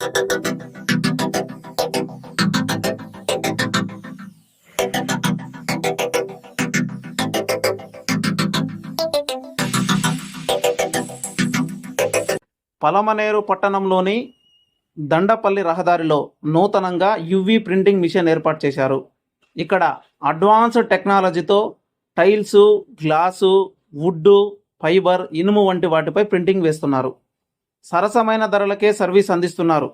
పలమనేరు పట్టణంలోని దండపల్లి రహదారిలో నూతనంగా యువి ప్రింటింగ్ మిషన్ ఏర్పాటు చేశారు. ఇక్కడ అడ్వాన్స్డ్ టెక్నాలజీతో టైల్సు గ్లాసు వుడ్డు ఫైబర్ ఇనుము వంటి వాటిపై ప్రింటింగ్ వేస్తున్నారు. సరసమైన ధరలకే సర్వీస్ అందిస్తున్నారు.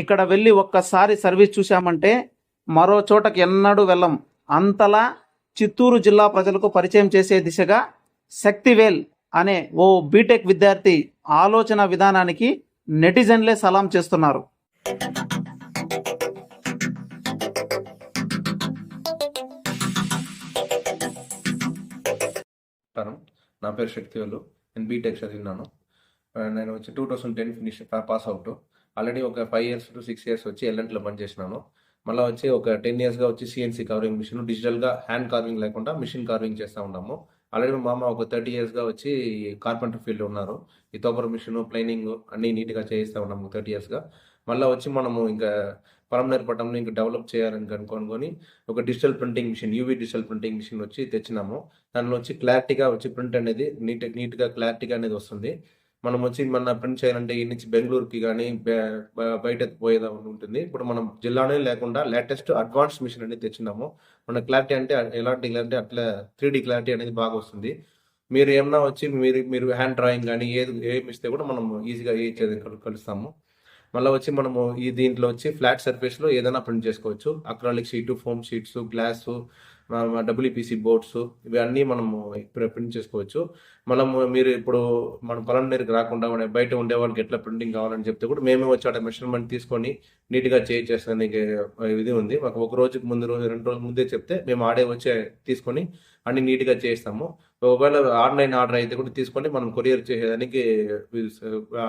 ఇక్కడ వెళ్ళి ఒక్కసారి సర్వీస్ చూశామంటే మరో చోటకి ఎన్నడూ వెళ్ళం. అంతలా చిత్తూరు జిల్లా ప్రజలకు పరిచయం చేసే దిశగా శక్తివేల్ అనే ఓ బీటెక్ విద్యార్థి ఆలోచన విధానానికి నెటిజన్లే సలాం చేస్తున్నారు. నా పేరు శక్తివేలు. నేను బీటెక్ చదివినాను నేను వచ్చి two thousand ten finish pass out already ఒక five years to six years వచ్చి ఎల్ఎన్టీలో పనిచేసినాను. మళ్ళీ వచ్చి ఒక టెన్ ఇయర్స్గా వచ్చి సిఎన్సీ కార్వింగ్ మిషన్ డిజిటల్గా హ్యాండ్ కార్వింగ్ లేకుండా మిషన్ కార్వింగ్ చేస్తూ ఉన్నాము. ఆల్రెడీ మా మామ ఒక థర్టీ ఇయర్స్గా వచ్చి కార్పెంటర్ ఫీల్డ్ ఉన్నారు. ఈ తోపర్ మిషన్ ప్లైనింగ్ అన్నీ నీట్గా చేయిస్తూ ఉన్నాము థర్టీ ఇయర్స్గా మళ్ళీ వచ్చి మనము ఇంకా పరంనేర్ పట్టణంలో ఇంకా డెవలప్ చేయాలని కనుక్కొని ఒక digital printing machine UV digital printing machine వచ్చి తెచ్చినాము. దానిలో వచ్చి క్లారిటీగా వచ్చి ప్రింట్ అనేది నీట్ నీట్గా క్లారిటీగా అనేది వస్తుంది. మనం వచ్చి మన ప్రింట్ చేయాలంటే ఈ నుంచి బెంగళూరుకి కానీ బయట పోయేదా ఉంటుంది. ఇప్పుడు మనం జిల్లానే లేకుండా లేటెస్ట్ అడ్వాన్స్ మిషన్ అనేది తెచ్చినాము. మన క్లారిటీ అంటే ఎలాంటి క్లారిటీ అట్లా త్రీ డి క్లారిటీ అనేది బాగా వస్తుంది. మీరు ఏమన్నా వచ్చి మీరు మీరు హ్యాండ్ డ్రాయింగ్ కానీ ఏది ఏమి ఇస్తే కూడా మనం ఈజీగా ఏ కలుస్తాము. మళ్ళీ వచ్చి మనము ఈ దీంట్లో వచ్చి ఫ్లాట్ సర్ఫేస్లో ఏదైనా ప్రింట్ చేసుకోవచ్చు. Acrylic sheet foam sheets glass WPC boards ఇవన్నీ మనము ప్రింట్ చేసుకోవచ్చు. మనము మీరు ఇప్పుడు మన పొలం రాకుండా బయట ఉండే వాళ్ళకి ఎట్లా ప్రింటింగ్ కావాలని చెప్తే కూడా మేమే వచ్చి అక్కడ మెషర్మెంట్ తీసుకొని నీట్గా చేయించేసానికి ఇది ఉంది. మాకు ఒక రోజుకి ముందు రోజు రెండు రోజుల ముందే చెప్తే మేము ఆడే వచ్చే తీసుకొని అన్ని నీట్గా చేస్తాము ఒకవేళ ఆన్లైన్ ఆర్డర్ అయితే కూడా తీసుకొని మనం కొరియర్ చేసేదానికి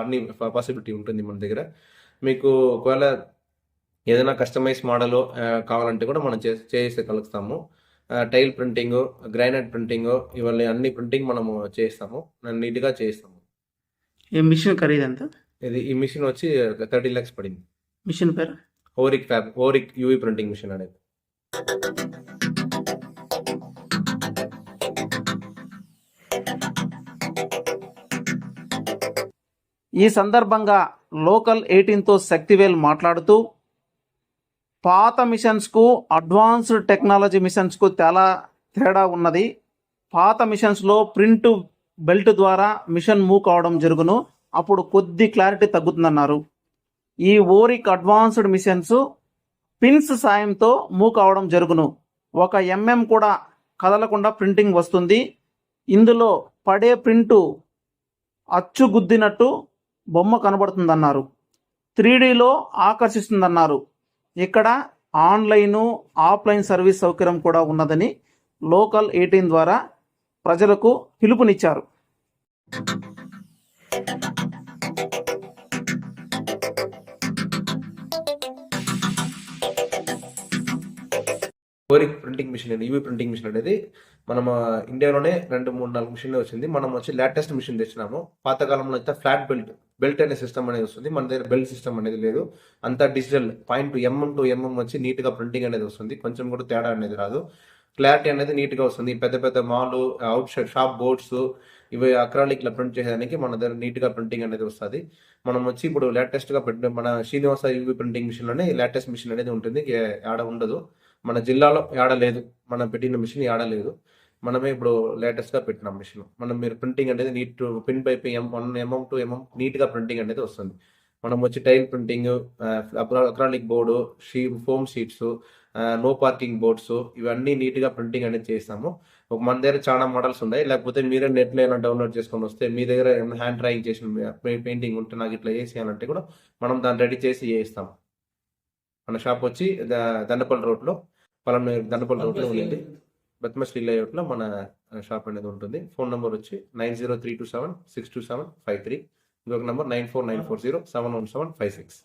అన్ని పాసిబిలిటీ ఉంటుంది మన దగ్గర. మీకు ఒకవేళ ఏదైనా కస్టమైజ్ మోడల్ కావాలంటే కూడా మనం చే చేసేయగలుగుతాము టైల్ ప్రింటింగ్ గ్రైనైట్ ప్రింటింగ్ ఇవన్నీ అన్ని ప్రింటింగ్ మనము చేస్తాము. నీట్గా చేస్తాము. ఈ మిషన్ ఖరీదు ఎంత? ఇది ఈ మిషన్ వచ్చి థర్టీ ల్యాక్స్ పడింది. మిషన్ పేరు? Oric fab Oric UV printing machine అనేది. ఈ సందర్భంగా లోకల్ ఎయిటీన్తో శక్తివేల్ మాట్లాడుతూ పాత మిషన్స్కు అడ్వాన్స్డ్ టెక్నాలజీ మిషన్స్కు చాలా తేడా ఉన్నది. పాత మిషన్స్లో ప్రింట్ బెల్ట్ ద్వారా మిషన్ మూవ్ కావడం జరుగును. అప్పుడు కొద్ది క్లారిటీ తగ్గుతుందన్నారు. ఈ ఓరిక్ అడ్వాన్స్డ్ మిషన్స్ పిన్స్ సాయంతో మూవ్ కావడం జరుగును. ఒక ఎంఎం కూడా కదలకుండా ప్రింటింగ్ వస్తుంది. ఇందులో పడే ప్రింటు అచ్చు గుద్దినట్టు బొమ్మ కనబడుతుందన్నారు. త్రీడీలో ఆకర్షిస్తుందన్నారు. ఇక్కడ ఆన్లైను ఆఫ్లైన్ సర్వీస్ సౌకర్యం కూడా ఉన్నదని లోకల్ ఎయిటీన్ ద్వారా ప్రజలకు పిలుపునిచ్చారు. కోరిక్ ప్రింటింగ్ మిషన్ అనేది యూవీ ప్రింటింగ్ మిషన్ అనేది మనం ఇండియాలోనే రెండు మూడు నాలుగు మిషన్లు వచ్చింది. మనం వచ్చి లేటెస్ట్ మిషన్ తెచ్చినాము. పాతకాలంలో అయితే ఫ్లాట్ బెల్ట్ బెల్ట్ అనే సిస్టమ్ అనేది వస్తుంది. మన దగ్గర బెల్ట్ సిస్టమ్ అనేది లేదు. అంతా digital point MM to MM వచ్చి నీట్గా ప్రింటింగ్ అనేది వస్తుంది. కొంచెం కూడా తేడా అనేది రాదు. క్లారిటీ అనేది నీట్గా వస్తుంది. పెద్ద పెద్ద mall outside shop boards ఇవి అక్రాలిక్లో ప్రింట్ చేయడానికి మన దగ్గర నీట్గా ప్రింటింగ్ అనేది వస్తుంది. మనం వచ్చి ఇప్పుడు లేటెస్ట్గా మన శ్రీనివాస యూవీ ప్రింటింగ్ మిషన్లోనే లేటెస్ట్ మిషన్ అనేది ఉంటుంది. ఆడ ఉండదు. మన జిల్లాలో ఏడలేదు మనం పెట్టిన మిషన్ ఏడలేదు మనమే ఇప్పుడు లేటెస్ట్గా పెట్టిన మిషన్. మనం మీరు ప్రింటింగ్ అనేది neat pin by pin one MM to MM నీట్గా ప్రింటింగ్ అనేది వస్తుంది. మనం వచ్చి tile printing acrylic board she foam sheets no parking boards ఇవన్నీ నీట్గా ప్రింటింగ్ అనేది చేస్తాము. ఒక మన దగ్గర చాలా మోడల్స్ ఉన్నాయి. లేకపోతే మీరే నెట్లో ఏమైనా డౌన్లోడ్ చేసుకొని వస్తే మీ దగ్గర ఏమైనా హ్యాండ్ డ్రాయింగ్ చేసిన uh, పెయింటింగ్ ఉంటే నాకు ఇట్లా చేసేయాలంటే కూడా మనం దాన్ని రెడీ చేసి చేయిస్తాం మన షాప్ వచ్చి దండపల్లి రోడ్లో పొలం దండపల్లి రోడ్లో ఉంది బత్మశ్రీ లేఅవుట్లో మన షాప్ అనేది ఉంటుంది. ఫోన్ నంబర్ వచ్చి nine zero three two seven six two seven five three. ఇంకొక number nine four nine four zero seven one seven five six.